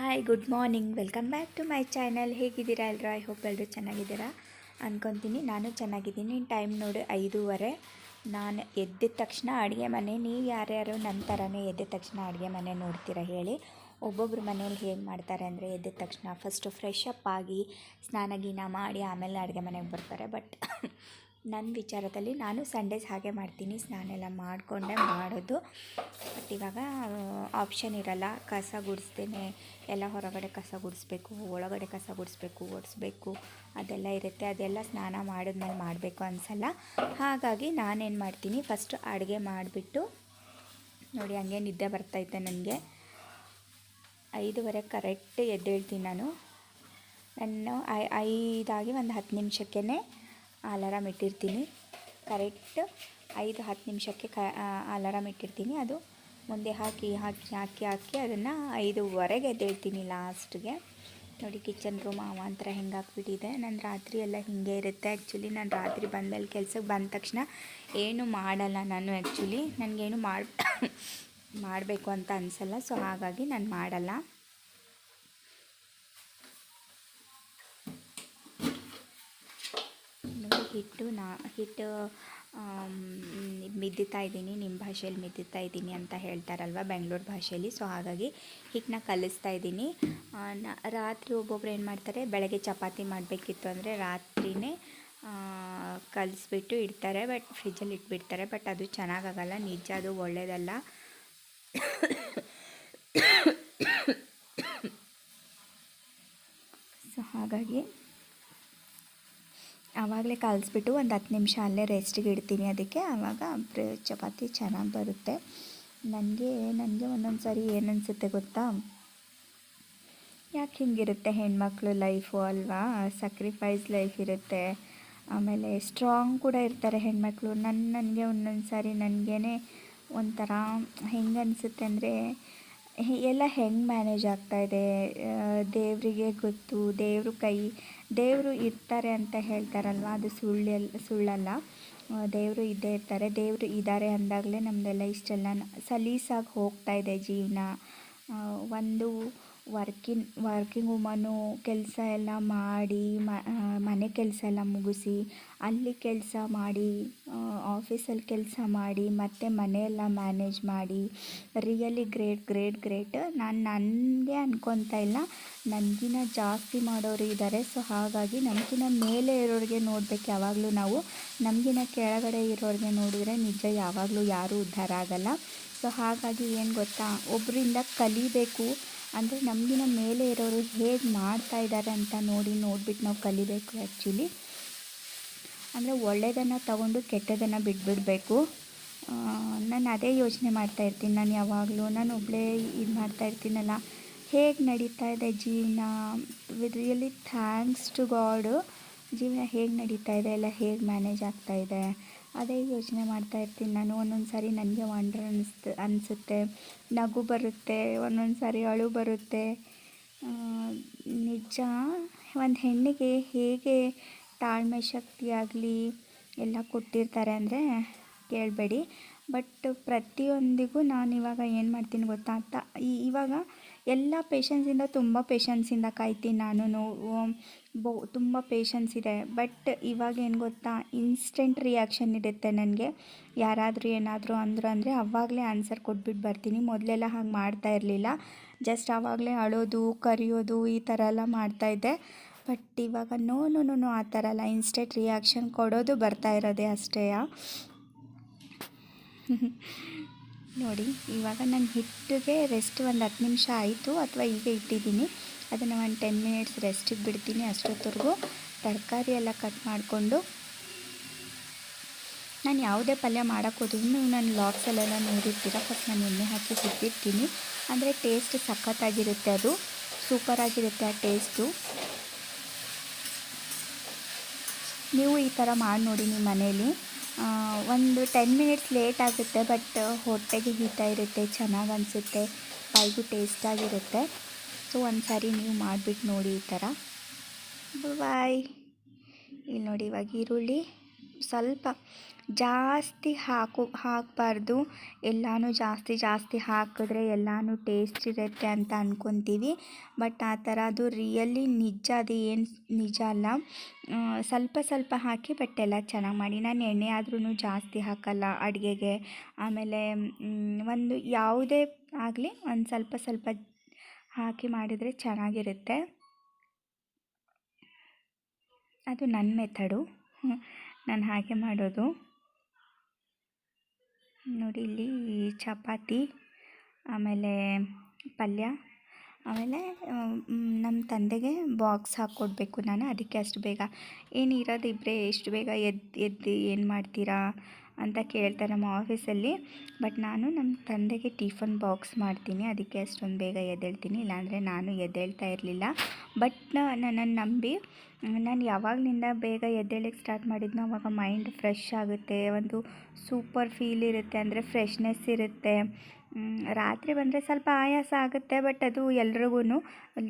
Hi good morning welcome back to my channel ಹೇಗಿದ್ದೀರಾ ಎಲ್ಲರೂ? I hope ಎಲ್ಲರೂ ಚೆನ್ನಾಗಿದ್ದೀರಾ? ಅಂದ್ಕೊತೀನಿ ನಾನು ಚೆನ್ನಾಗಿದ್ದೀನಿ. ಟೈಮ್ ನೋಡಿ ಐದೂವರೆ. ನಾನು ಎದ್ದಿದ ತಕ್ಷಣ ಅಡುಗೆ ಮನೆ, ನೀವು ಯಾರ್ಯಾರು ನನ್ನ ಥರನೇ ಎದ್ದಿದ ತಕ್ಷಣ ಅಡುಗೆ ಮನೆ ನೋಡ್ತೀರಾ ಹೇಳಿ. ಒಬ್ಬೊಬ್ರು ಮನೇಲಿ ಹೇಗೆ ಮಾಡ್ತಾರೆ ಅಂದರೆ ಎದ್ದಿದ ತಕ್ಷಣ ಫಸ್ಟು ಫ್ರೆಶ್ ಅಪ್ ಆಗಿ ಸ್ನಾನ ಗೀನ ಮಾಡಿ ಆಮೇಲೆ ಅಡುಗೆ ಮನೆಗೆ ಬರ್ತಾರೆ. ಬಟ್ ನನ್ನ ವಿಚಾರದಲ್ಲಿ ನಾನು ಸಂಡೇಸ್ ಹಾಗೆ ಮಾಡ್ತೀನಿ, ಸ್ನಾನ ಎಲ್ಲ ಮಾಡಿಕೊಂಡೆ, ಮಾಡೋದು. ಬಟ್ ಇವಾಗ ಆಪ್ಷನ್ ಇರಲ್ಲ. ಕಸ ಗುಡಿಸ್ತೇನೆ ಎಲ್ಲ ಹೊರಗಡೆ ಕಸ ಗುಡಿಸ್ಬೇಕು, ಒಳಗಡೆ ಕಸ ಗುಡಿಸ್ಬೇಕು ಒರೆಸ್ಬೇಕು ಅದೆಲ್ಲ ಇರುತ್ತೆ. ಅದೆಲ್ಲ ಸ್ನಾನ ಮಾಡಿದ್ಮೇಲೆ ಮಾಡಬೇಕು ಅನಿಸಲ್ಲ. ಹಾಗಾಗಿ ನಾನೇನು ಮಾಡ್ತೀನಿ ಫಸ್ಟ್ ಅಡುಗೆ ಮಾಡಿಬಿಟ್ಟು, ನೋಡಿ ಹಂಗೆ ನಿದ್ದೆ ಬರ್ತೈತೆ ನನಗೆ. ಐದುವರೆ ಕರೆಕ್ಟ್ ಎದ್ದೇಳ್ತೀನಿ ನಾನು. ನಾನು ಐದಾಗಿ ಒಂದು ಹತ್ತು ನಿಮಿಷಕ್ಕೇ ಅಲಾರಾಮ್ ಇಟ್ಟಿರ್ತೀನಿ. ಕರೆಕ್ಟ್ ಐದು, ಹತ್ತು ನಿಮಿಷಕ್ಕೆ ಕ ಅಲಾರಾಮ್ ಇಟ್ಟಿರ್ತೀನಿ. ಅದು ಮುಂದೆ ಹಾಕಿ ಹಾಕಿ ಹಾಕಿ ಹಾಕಿ ಅದನ್ನು ಐದುವರೆಗೆ ಎದ್ದೇಳ್ತೀನಿ ಲಾಸ್ಟ್ಗೆ. ನೋಡಿ, ಕಿಚನ್ ರೂಮ್ ಅವಾಂತರ ಹೆಂಗೆ ಹಾಕ್ಬಿಟ್ಟಿದೆ. ನಾನು ರಾತ್ರಿ ಎಲ್ಲ ಹೀಗೆ ಇರುತ್ತೆ ಆ್ಯಕ್ಚುಲಿ. ನಾನು ರಾತ್ರಿ ಬಂದಲ್ಲಿ ಕೆಲ್ಸಕ್ಕೆ ಬಂದ ತಕ್ಷಣ ಏನು ಮಾಡಲ್ಲ ನಾನು ಆ್ಯಕ್ಚುಲಿ. ನನಗೇನು ಮಾಡಿ ಮಾಡಬೇಕು ಅಂತ ಅನಿಸಲ್ಲ. ಸೊ, ಹಾಗಾಗಿ ನಾನು ಮಾಡಲ್ಲ ನೋಡಿ ಹಿಟ್ಟು ನಾ, ಹಿಟ್ಟು ಮಿದ್ದುತ್ತಾ ಇದ್ದೀನಿ, ನಿಮ್ಮ ಭಾಷೆಯಲ್ಲಿ ಮಿದ್ದುತ್ತಾ ಇದ್ದೀನಿ ಅಂತ ಹೇಳ್ತಾರಲ್ವ ಬೆಂಗಳೂರು ಭಾಷೆಯಲ್ಲಿ. ಸೊ ಹಾಗಾಗಿ ಹಿಟ್ಟನ್ನ ಕಲಿಸ್ತಾ ಇದ್ದೀನಿ. ರಾತ್ರಿ ಒಬ್ಬೊಬ್ರು ಏನು ಮಾಡ್ತಾರೆ, ಬೆಳಗ್ಗೆ ಚಪಾತಿ ಮಾಡಬೇಕಿತ್ತು ಅಂದರೆ ರಾತ್ರಿನೇ ಕಲಿಸ್ಬಿಟ್ಟು ಇಡ್ತಾರೆ, ಬಟ್ ಫ್ರಿಜ್ಜಲ್ಲಿ ಇಟ್ಬಿಡ್ತಾರೆ. ಬಟ್ ಅದು ಚೆನ್ನಾಗಾಗಲ್ಲ, ನಿಜ ಅದು ಒಳ್ಳೆಯದಲ್ಲ ಸೊ ಹಾಗಾಗಿ ಆವಾಗಲೇ ಕಲಿಸ್ಬಿಟ್ಟು ಒಂದು ಹತ್ತು ನಿಮಿಷ ಅಲ್ಲೇ ರೆಸ್ಟಿಗೆ ಇಡ್ತೀನಿ. ಅದಕ್ಕೆ ಆವಾಗ ಚಪಾತಿ ಚೆನ್ನಾಗಿ ಬರುತ್ತೆ. ನನಗೆ ನನಗೆ ಒಂದೊಂದು ಸಾರಿ ಏನನ್ಸುತ್ತೆ ಗೊತ್ತಾ? ಯಾಕೆ ಹಿಂಗಿರುತ್ತೆ ಹೆಣ್ಮಕ್ಳು ಲೈಫು ಅಲ್ವಾ? ಸಕ್ರಿಫೈಸ್ ಲೈಫ್ ಇರುತ್ತೆ. ಆಮೇಲೆ ಸ್ಟ್ರಾಂಗ್ ಕೂಡ ಇರ್ತಾರೆ ಹೆಣ್ಮಕ್ಳು. ನನ್ನ ನನಗೆ ಒಂದೊಂದು ಸಾರಿ ನನಗೇ ಒಂಥರ ಹೆಂಗೆ ಅನಿಸುತ್ತೆ ಅಂದರೆ ಎಲ್ಲ ಹೆಂಗೆ ಮ್ಯಾನೇಜ್ ಆಗ್ತಾ ಇದೆ. ದೇವರಿಗೆ ಗೊತ್ತು, ದೇವರು ಕೈ, ದೇವರು ಇರ್ತಾರೆ ಅಂತ ಹೇಳ್ತಾರಲ್ವ ಅದು ಸುಳ್ಳೆಲ್ಲ. ಸುಳ್ಳಲ್ಲ ದೇವರು ಇದ್ದೇ ಇರ್ತಾರೆ, ದೇವರು ಇದ್ದಾರೆ ಅಂದಾಗಲೇ ನಮ್ಮದೆಲ್ಲ ಇಷ್ಟೆಲ್ಲ ಸಲೀಸಾಗಿ ಹೋಗ್ತಾ ಇದೆ ಜೀವನ. ಒಂದು ವರ್ಕಿನ್ ವರ್ಕಿಂಗ್ ವುಮನು ಕೆಲಸ ಎಲ್ಲ ಮಾಡಿ ಮನೆ ಕೆಲಸ ಎಲ್ಲ ಮುಗಿಸಿ, ಅಲ್ಲಿ ಕೆಲಸ ಮಾಡಿ ಆಫೀಸಲ್ಲಿ ಕೆಲಸ ಮಾಡಿ, ಮತ್ತು ಮನೆಯೆಲ್ಲ ಮ್ಯಾನೇಜ್ ಮಾಡಿ, ರಿಯಲಿ ಗ್ರೇಟ್ ಗ್ರೇಟ್ ಗ್ರೇಟ್. ನಾನು ನನಗೆ ಅನ್ಕೊತಾ ಇಲ್ಲ. ನನಗಿನ ಜಾಸ್ತಿ ಮಾಡೋರು ಇದ್ದಾರೆ ಸೊ, ಹಾಗಾಗಿ ನಮಗಿನ ಮೇಲೆ ಇರೋರಿಗೆ ನೋಡ್ಬೇಕು. ಯಾವಾಗಲೂ ನಾವು ನಮಗಿನ ಕೆಳಗಡೆ ಇರೋರಿಗೆ ನೋಡಿದರೆ ನಿಜ ಯಾವಾಗಲೂ ಯಾರೂ ಉದ್ಧಾರ ಆಗಲ್ಲ. ಸೊ, ಹಾಗಾಗಿ ಏನು ಗೊತ್ತಾ? ಒಬ್ಬರಿಂದ ಕಲಿಬೇಕು ಅಂದರೆ ನಮಗಿನ ಮೇಲೆ ಇರೋರು ಹೇಗೆ ಮಾಡ್ತಾ ಇದ್ದಾರೆ ಅಂತ ನೋಡಿ ನೋಡ್ಬಿಟ್ಟು ನಾವು ಕಲಿಬೇಕು ಆ್ಯಕ್ಚುಲಿ ಅಂದರೆ ಒಳ್ಳೆಯದನ್ನು ತಗೊಂಡು ಕೆಟ್ಟದನ್ನು ಬಿಟ್ಬಿಡಬೇಕು. ನಾನು ಅದೇ ಯೋಚನೆ ಮಾಡ್ತಾ ಇರ್ತೀನಿ. ನಾನು ಯಾವಾಗಲೂ ನಾನು ಒಬ್ಬಳೇ ಇದು ಮಾಡ್ತಾ ಇರ್ತೀನಲ್ಲ. ಹೇಗೆ ನಡೀತಾ ಇದೆ ಜೀವನ? With really thanks to God ಜೀವನ ಹೇಗೆ ನಡೀತಾ ಇದೆ? ಎಲ್ಲ ಹೇಗೆ ಮ್ಯಾನೇಜ್ ಆಗ್ತಾ ಇದೆ? ಅದೇ ಯೋಚನೆ ಮಾಡ್ತಾ ಇರ್ತೀನಿ ನಾನು. ಒಂದೊಂದು ಸಾರಿ ನನಗೆ ವಂಡ್ರ್ ಅನಿಸ್ತು, ಅನಿಸುತ್ತೆ. ನಗು ಬರುತ್ತೆ, ಒಂದೊಂದು ಸಾರಿ ಅಳು ಬರುತ್ತೆ. ನಿಜ, ಒಂದು ಹೆಣ್ಣಿಗೆ ಹೇಗೆ ತಾಳ್ಮೆ ಶಕ್ತಿಯಾಗಲಿ ಎಲ್ಲ ಕೊಟ್ಟಿರ್ತಾರೆ ಅಂದರೆ ಕೇಳಬೇಡಿ. ಬಟ್ ಪ್ರತಿಯೊಂದಿಗೂ ನಾನು ಇವಾಗ ಏನು ಮಾಡ್ತೀನಿ ಗೊತ್ತಾ? ಅಂತ ಇವಾಗ ಎಲ್ಲ ಪೇಷನ್ಸಿಂದ ತುಂಬ ಪೇಷನ್ಸಿಂದ ಕಾಯ್ತೀನಿ ನಾನು ಬೊ, ತುಂಬ ಪೇಷನ್ಸ್ ಇದೆ. ಬಟ್ ಇವಾಗ ಏನು ಗೊತ್ತಾ ಇನ್ಸ್ಟೆಂಟ್ ರಿಯಾಕ್ಷನ್ ಇರುತ್ತೆ ನನಗೆ. ಯಾರಾದರೂ ಏನಾದರೂ ಅಂದರು ಅಂದರೆ ಅವಾಗಲೇ ಆನ್ಸರ್ ಕೊಟ್ಬಿಟ್ಟು ಬರ್ತೀನಿ. ಮೊದಲೆಲ್ಲ ಹಾಗೆ ಮಾಡ್ತಾ ಇರಲಿಲ್ಲ. ಜಸ್ಟ್ ಆವಾಗಲೇ ಅಳೋದು, ಕರೆಯೋದು ಈ ಥರ ಎಲ್ಲ ಮಾಡ್ತಾಯಿದ್ದೆ ಬಟ್ ಇವಾಗ ನೋ ನೋ ನೋ ಆ ಥರ ಅಲ್ಲ. ಇನ್ಸ್ಟೆಂಟ್ ರಿಯಾಕ್ಷನ್ ಕೊಡೋದು ಬರ್ತಾ ಇರೋದೇ ಅಷ್ಟೇ ನೋಡಿ, ಇವಾಗ ನಾನು ಹಿಟ್ಟಿಗೆ ರೆಸ್ಟ್ ಒಂದು ಹತ್ತು ನಿಮಿಷ ಆಯಿತು ಅಥವಾ ಈಗ ಇಟ್ಟಿದ್ದೀನಿ. ಅದನ್ನು ಒಂದು ಟೆನ್ ಮಿನಿಟ್ಸ್ ರೆಸ್ಟಿಗೆ ಬಿಡ್ತೀನಿ ಅಷ್ಟೊತ್ತವರೆಗೂ. ತರಕಾರಿ ಎಲ್ಲ ಕಟ್ ಮಾಡಿಕೊಂಡು. ನಾನು ಯಾವುದೇ ಪಲ್ಯ ಮಾಡೋಕ್ಕೆ ನೀವು ನಾನು ನೋಡಿರ್ತೀರ ಫಸ್ಟ್ ನಾನು ಎಣ್ಣೆ ಹಾಕಿ ಸಿಕ್ಕಿರ್ತೀನಿ ಅಂದರೆ ಟೇಸ್ಟ್ ಸಖತ್ತಾಗಿರುತ್ತೆ ಅದು. ಸೂಪರಾಗಿರುತ್ತೆ ಆ ಟೇಸ್ಟು ನೀವು ಈ ಥರ ಮಾಡಿ ನೋಡಿ ನಿಮ್ಮ ಮನೇಲಿ ಒಂದು ಟೆನ್ ಮಿನಿಟ್ಸ್ ಲೇಟ್ ಆಗುತ್ತೆ ಬಟ್ ಹೊಟ್ಟೆಗೆ ಹಿತ ಇರುತ್ತೆ, ಚೆನ್ನಾಗಿ ಅನಿಸುತ್ತೆ ಬಾಯಿಗೂ ಟೇಸ್ಟಾಗಿರುತ್ತೆ ಸೊ ಒಂದು ಸಾರಿ ನೀವು ಮಾಡಿಬಿಟ್ಟು ನೋಡಿ ಈ ಥರ ಬಾಯ್ ಇಲ್ಲಿ ನೋಡಿ ಇವಾಗ ಈರುಳ್ಳಿ. ಸ್ವಲ್ಪ ಜಾಸ್ತಿ ಹಾಕು, ಹಾಕಬಾರ್ದು. ಎಲ್ಲನೂ ಜಾಸ್ತಿ ಜಾಸ್ತಿ ಹಾಕಿದ್ರೆ ಎಲ್ಲನೂ ಟೇಸ್ಟ್ ಇರುತ್ತೆ ಅಂತ ಅಂದ್ಕೊತೀವಿ ಬಟ್ ಆ ಥರ ಅದು ರಿಯಲಿ ನಿಜ, ಅದು ಏನು ನಿಜ ಅಲ್ಲ. ಸ್ವಲ್ಪ ಸ್ವಲ್ಪ ಹಾಕಿ ಬಟ್ ಎಲ್ಲ ಚೆನ್ನಾಗಿ ಮಾಡಿ. ನಾನು ಎಣ್ಣೆ ಆದ್ರೂ ಜಾಸ್ತಿ ಹಾಕಲ್ಲ ಅಡುಗೆಗೆ. ಆಮೇಲೆ ಒಂದು ಯಾವುದೇ ಆಗಲಿ ಒಂದು ಸ್ವಲ್ಪ ಸ್ವಲ್ಪ ಹಾಕಿ ಮಾಡಿದರೆ ಚೆನ್ನಾಗಿರುತ್ತೆ. ಅದು ನನ್ನ ಮೆಥಡು ನಾನು ಹಾಗೆ ಮಾಡೋದು. ನೋಡಿ ಇಲ್ಲಿ ಚಪಾತಿ, ಆಮೇಲೆ ಪಲ್ಯ, ಆಮೇಲೆ ನಮ್ಮ ತಂದೆಗೆ ಬಾಕ್ಸ್ ಹಾಕ್ಕೊಡ್ಬೇಕು ನಾನು, ಅದಕ್ಕೆ ಅಷ್ಟು ಬೇಗ. ಏನು ಇರೋದಿಬ್ಬರೇ ಎಷ್ಟು ಬೇಗ ಎದ್ದು ಎದ್ದು ಏನು ಮಾಡ್ತೀರಾ? ಅಂತ ಕೇಳ್ತಾರೆ ನಮ್ಮ ಆಫೀಸಲ್ಲಿ. ಬಟ್ ನಾನು ನಮ್ಮ ತಂದೆಗೆ ಟಿಫನ್ ಬಾಕ್ಸ್ ಮಾಡ್ತೀನಿ. ಅದಕ್ಕೆ ಅಷ್ಟೊಂದು ಬೇಗ ಎದ್ದೇಳ್ತೀನಿ. ಇಲ್ಲಾಂದರೆ ನಾನು ಎದ್ದೇಳ್ತಾ ಇರಲಿಲ್ಲ. ಬಟ್ ನನ್ನನ್ನು ನಂಬಿ, ನಾನು ಯಾವಾಗಲಿಂದ ಬೇಗ ಎದ್ದೇಳಕ್ಕೆ ಸ್ಟಾರ್ಟ್ ಮಾಡಿದ್ನೋ ಅವಾಗ ಮೈಂಡ್ ಫ್ರೆಶ್ ಆಗುತ್ತೆ. ಒಂದು ಸೂಪರ್ ಫೀಲ್ ಇರುತ್ತೆ. ಅಂದರೆ ಫ್ರೆಶ್ನೆಸ್ ಇರುತ್ತೆ. ರಾತ್ರಿ ಬಂದರೆ ಸ್ವಲ್ಪ ಆಯಾಸ ಆಗುತ್ತೆ. ಬಟ್ ಅದು ಎಲ್ರಿಗೂ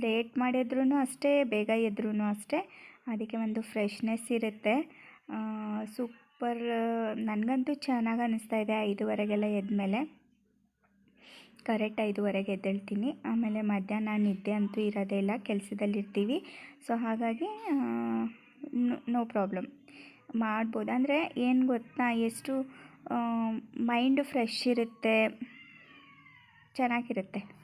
ಲೇಟ್ ಮಾಡಿದ್ರೂ ಅಷ್ಟೇ, ಬೇಗ ಎದ್ರೂ ಅಷ್ಟೇ. ಅದಕ್ಕೆ ಒಂದು ಫ್ರೆಶ್ನೆಸ್ ಇರುತ್ತೆ. ಸೂಪರ್ ನನಗಂತೂ ಚೆನ್ನಾಗಿ ಅನ್ನಿಸ್ತಾ ಇದೆ. ಐದುವರೆಗೆಲ್ಲ ಎದ್ಮೇಲೆ ಕರೆಕ್ಟ್ ಐದುವರೆಗೆ ಎದ್ದೇಳ್ತೀನಿ. ಆಮೇಲೆ ಮಧ್ಯಾಹ್ನ ನಿದ್ದೆ ಅಂತೂ ಇರೋದೇ ಇಲ್ಲ, ಕೆಲಸದಲ್ಲಿರ್ತೀವಿ. ಸೊ, ಹಾಗಾಗಿ ನೋ ಪ್ರಾಬ್ಲಮ್. ಮಾಡ್ಬೋದು? ಅಂದರೆ ಏನು ಗೊತ್ತಾ? ಎಷ್ಟು ಮೈಂಡ್ ಫ್ರೆಶ್ ಇರುತ್ತೆ, ಚೆನ್ನಾಗಿರುತ್ತೆ.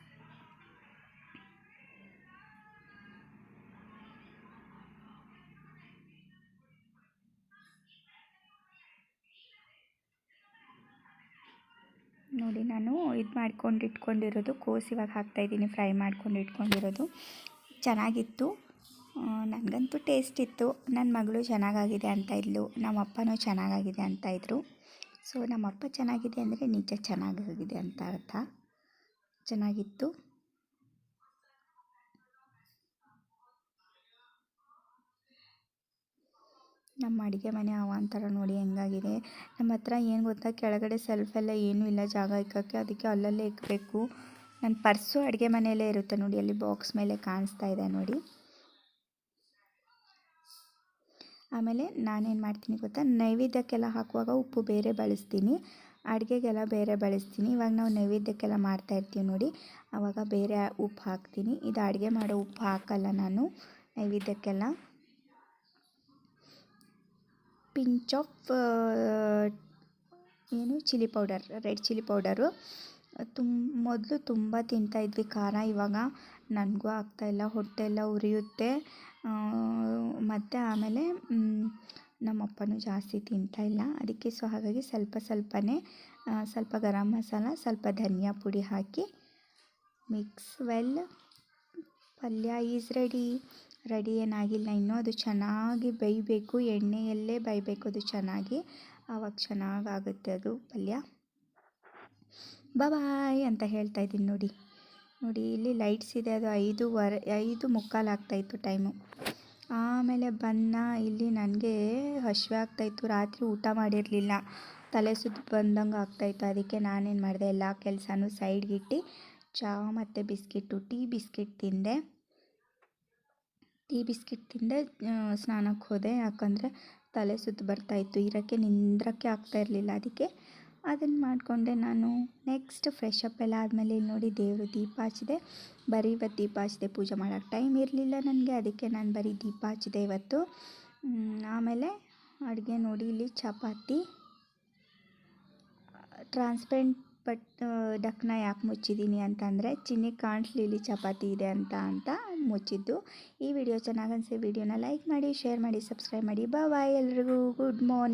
ನೋಡಿ ನಾನು ಇದು ಮಾಡ್ಕೊಂಡು ಇಟ್ಕೊಂಡಿರೋದು ಕೋಸು ಇವಾಗ ಹಾಕ್ತಾಯಿದ್ದೀನಿ ಫ್ರೈ ಮಾಡ್ಕೊಂಡು ಇಟ್ಕೊಂಡಿರೋದು. ಚೆನ್ನಾಗಿತ್ತು. ನನಗಂತೂ ಟೇಸ್ಟ್ ಇತ್ತು. ನನ್ನ ಮಗಳು ಚೆನ್ನಾಗಾಗಿದೆ ಅಂತ ಇದ್ಲು, ನಮ್ಮ ಅಪ್ಪನೂ ಚೆನ್ನಾಗಾಗಿದೆ ಅಂತ ಇದ್ದರು ಸೊ ನಮ್ಮಪ್ಪ ಚೆನ್ನಾಗಿದೆ ಅಂದರೆ ನಿಜ ಚೆನ್ನಾಗಾಗಿದೆ ಅಂತ ಅರ್ಥ. ಚೆನ್ನಾಗಿತ್ತು. ನಮ್ಮ ಅಡುಗೆ ಮನೆ ಅವಾಂತರ ನೋಡಿ ಹೆಂಗಾಗಿದೆ. ನಮ್ಮ ಹತ್ರ ಏನು ಗೊತ್ತಾ? ಕೆಳಗಡೆ ಸೆಲ್ಫೆಲ್ಲ ಏನೂ ಇಲ್ಲ ಜಾಗ ಇಕ್ಕೋಕ್ಕೆ ಅದಕ್ಕೆ ಅಲ್ಲಲ್ಲೇ ಇಕ್ಕಬೇಕು ನನ್ನ ಪರ್ಸು ಅಡುಗೆ ಮನೆಯಲ್ಲೇ ಇರುತ್ತೆ ನೋಡಿ, ಅಲ್ಲಿ ಬಾಕ್ಸ್ ಮೇಲೆ ಕಾಣಿಸ್ತಾ ಇದೆ ನೋಡಿ. ಆಮೇಲೆ ನಾನೇನು ಮಾಡ್ತೀನಿ ಗೊತ್ತಾ? ನೈವೇದ್ಯಕ್ಕೆಲ್ಲ ಹಾಕುವಾಗ ಉಪ್ಪು ಬೇರೆ ಬಳಸ್ತೀನಿ. ಅಡುಗೆಗೆಲ್ಲ ಬೇರೆ ಬಳಸ್ತೀನಿ. ಇವಾಗ ನಾವು ನೈವೇದ್ಯಕ್ಕೆಲ್ಲ ಮಾಡ್ತಾಯಿರ್ತೀವಿ ನೋಡಿ ಆವಾಗ ಬೇರೆ ಉಪ್ಪು ಹಾಕ್ತೀನಿ. ಇದು ಅಡುಗೆ ಮಾಡೋ ಉಪ್ಪು ಹಾಕಲ್ಲ ನಾನು, ನೈವೇದ್ಯಕ್ಕೆಲ್ಲ. ಪಿಂಚ್ ಆಫ್ ಏನು chilli powder, red chilli powder. ತುಂಬ ಮೊದಲು ತುಂಬ ತಿಂತಾಯಿದ್ವಿ ಖಾರ, ಇವಾಗ ನನಗೂ ಆಗ್ತಾಯಿಲ್ಲ ಹೊಟ್ಟೆ ಎಲ್ಲ ಉರಿಯುತ್ತೆ. ಮತ್ತು ಆಮೇಲೆ ನಮ್ಮಪ್ಪನೂ ಜಾಸ್ತಿ ತಿಂತಾಯಿಲ್ಲ ಅದಕ್ಕೆ ಸೊ ಹಾಗಾಗಿ ಸ್ವಲ್ಪ ಸ್ವಲ್ಪನೇ ಸ್ವಲ್ಪ ಗರಂ ಮಸಾಲ, ಸ್ವಲ್ಪ ಧನಿಯಾ ಪುಡಿ ಹಾಕಿ ಮಿಕ್ಸ್ ವೆಲ್ ಪಲ್ಯ ಈಸ್ ರೆಡಿ. ರೆಡಿ ಏನಾಗಿಲ್ಲ, ಇನ್ನೂ ಅದು ಚೆನ್ನಾಗಿ ಬೇಯಬೇಕು, ಎಣ್ಣೆಯಲ್ಲೇ ಬೇಯಬೇಕು ಅದು ಚೆನ್ನಾಗಿ. ಆವಾಗ ಚೆನ್ನಾಗಾಗುತ್ತೆ ಅದು ಪಲ್ಯ. ಬಾಯ್ ಅಂತ ಹೇಳ್ತಾ ಇದ್ದೀನಿ ನೋಡಿ. ನೋಡಿ, ಇಲ್ಲಿ ಲೈಟ್ಸ್ ಇದೆ, ಅದು ಐದೂವರೆ, ಐದು ಮುಕ್ಕಾಲು ಆಗ್ತಾಯಿತ್ತು ಟೈಮು. ಆಮೇಲೆ ಬನ್ನ ಇಲ್ಲಿ ನನಗೆ ಹಸಿವೆ ಆಗ್ತಾಯಿತ್ತು ರಾತ್ರಿ ಊಟ ಮಾಡಿರಲಿಲ್ಲ. ತಲೆ ಸುತ್ತ ಬಂದಂಗೆ ಆಗ್ತಾಯಿತ್ತು ಅದಕ್ಕೆ ನಾನೇನು ಮಾಡಿದೆ, ಎಲ್ಲ ಕೆಲಸನೂ ಸೈಡ್ಗಿಟ್ಟು ಚಹಾ ಮತ್ತು ಬಿಸ್ಕಿಟ್ಟು ಟೀ ಬಿಸ್ಕಿಟ್ ತಿಂದೆ. ಟೀ ಬಿಸ್ಕಿಟ್ ತಿಂದೆ ಸ್ನಾನಕ್ಕೆ ಹೋದೆ. ಯಾಕಂದರೆ ತಲೆ ಸುತ್ತು ಬರ್ತಾಯಿತ್ತು ಇರೋಕ್ಕೆ ನಿಂದ್ರಕ್ಕೆ ಆಗ್ತಾ ಇರಲಿಲ್ಲ ಅದಕ್ಕೆ. ಅದನ್ನು ಮಾಡಿಕೊಂಡೆ ನಾನು. ನೆಕ್ಸ್ಟ್ ಫ್ರೆಶ್ ಅಪ್ ಎಲ್ಲ ಆದಮೇಲೆ ಇಲ್ಲಿ ನೋಡಿ ದೇವರು ದೀಪ ಹಚ್ಚಿದೆ. ಬರೀ ಇವತ್ತು ದೀಪ ಹಚ್ಚಿದೆ. ಪೂಜೆ ಮಾಡೋಕ್ಕೆ ಟೈಮ್ ಇರಲಿಲ್ಲ ನನಗೆ. ಅದಕ್ಕೆ ನಾನು ಬರೀ ದೀಪ ಹಚ್ಚಿದೆ ಇವತ್ತು. ಆಮೇಲೆ ಅಡುಗೆ ನೋಡಿ ಇಲ್ಲಿ ಚಪಾತಿ. ಟ್ರಾನ್ಸ್ಪರೆಂಟ್ ಬಟ್ ಡಕ್ನ ಯಾಕೆ ಮುಚ್ಚಿದ್ದೀನಿ ಅಂತಂದರೆ, ಚಿನ್ನಿ ಕಾಣಿಸ್ಲಿಲ್ಲಿ ಚಪಾತಿ ಇದೆ ಅಂತ ಅಂತ ಮುಚ್ಚಿದ್ದು. ಈ ವಿಡಿಯೋ ಚೆನ್ನಾಗಿ ಅನಿಸಿ, ವಿಡಿಯೋನ ಲೈಕ್ ಮಾಡಿ, ಶೇರ್ ಮಾಡಿ, ಸಬ್ಸ್ಕ್ರೈಬ್ ಮಾಡಿ. ಬಾಯ್ ಎಲ್ರಿಗೂ, ಗುಡ್ ಮಾರ್ನಿಂಗ್.